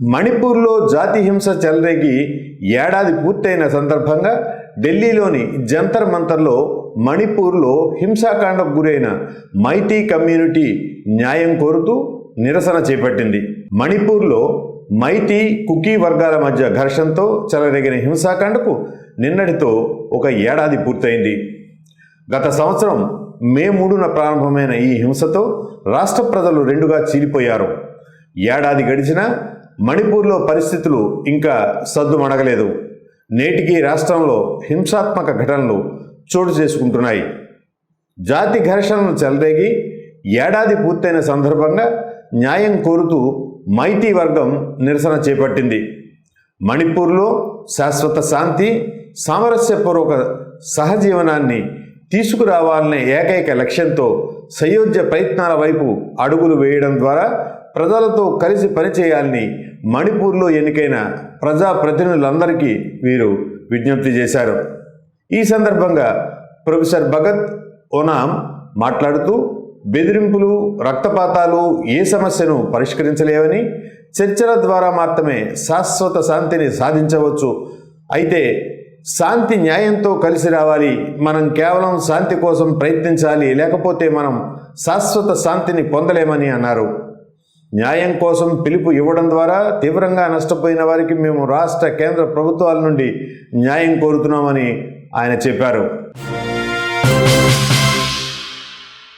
మణిపూర్లో జాతి హింస చెలరేగి ఏడాది పూర్తయిన సందర్భంగా ఢిల్లీలోని జంతర్ మంతర్లో మణిపూర్లో హింసాకాండకు గురైన మైతీ కమ్యూనిటీ న్యాయం కోరుతూ నిరసన చేపట్టింది. మణిపూర్లో మైతీ కుకీ వర్గాల మధ్య ఘర్షణతో చెలరేగిన హింసాకాండకు నిన్నటితో ఒక ఏడాది పూర్తయింది. గత సంవత్సరం మే మూడున ప్రారంభమైన ఈ హింసతో రాష్ట్ర ప్రజలు రెండుగా చీలిపోయారు. ఏడాది గడిచినా మణిపూర్లో పరిస్థితులు ఇంకా సద్దుమణగలేదు. నేటికి రాష్ట్రంలో హింసాత్మక ఘటనలు చోటు చేసుకుంటున్నాయి. జాతి ఘర్షణలు చెలరేగి ఏడాది పూర్తయిన సందర్భంగా న్యాయం కోరుతూ మైతీ వర్గం నిరసన చేపట్టింది. మణిపూర్లో శాశ్వత శాంతి సామరస్యపూర్వక సహజీవనాన్ని తీసుకురావాలనే ఏకైక లక్ష్యంతో సయోధ్య ప్రయత్నాల వైపు అడుగులు వేయడం ద్వారా ప్రజలతో కలిసి పనిచేయాలని మణిపూర్లో ఎన్నికైన ప్రజాప్రతినిధులందరికీ వీరు విజ్ఞప్తి చేశారు. ఈ సందర్భంగా ప్రొఫెసర్ భగత్ ఓనాం మాట్లాడుతూ బెదిరింపులు రక్తపాతాలు ఏ సమస్యను పరిష్కరించలేవని చర్చల ద్వారా మాత్రమే శాశ్వత శాంతిని సాధించవచ్చు. అయితే శాంతి న్యాయంతో కలిసి రావాలి మనం కేవలం శాంతి కోసం ప్రయత్నించాలి లేకపోతే మనం శాశ్వత శాంతిని పొందలేమని అన్నారు. న్యాయం కోసం పిలుపు ఇవ్వడం ద్వారా తీవ్రంగా నష్టపోయిన వారికి మేము రాష్ట్ర కేంద్ర ప్రభుత్వాల నుండి న్యాయం కోరుతున్నామని ఆయన చెప్పారు.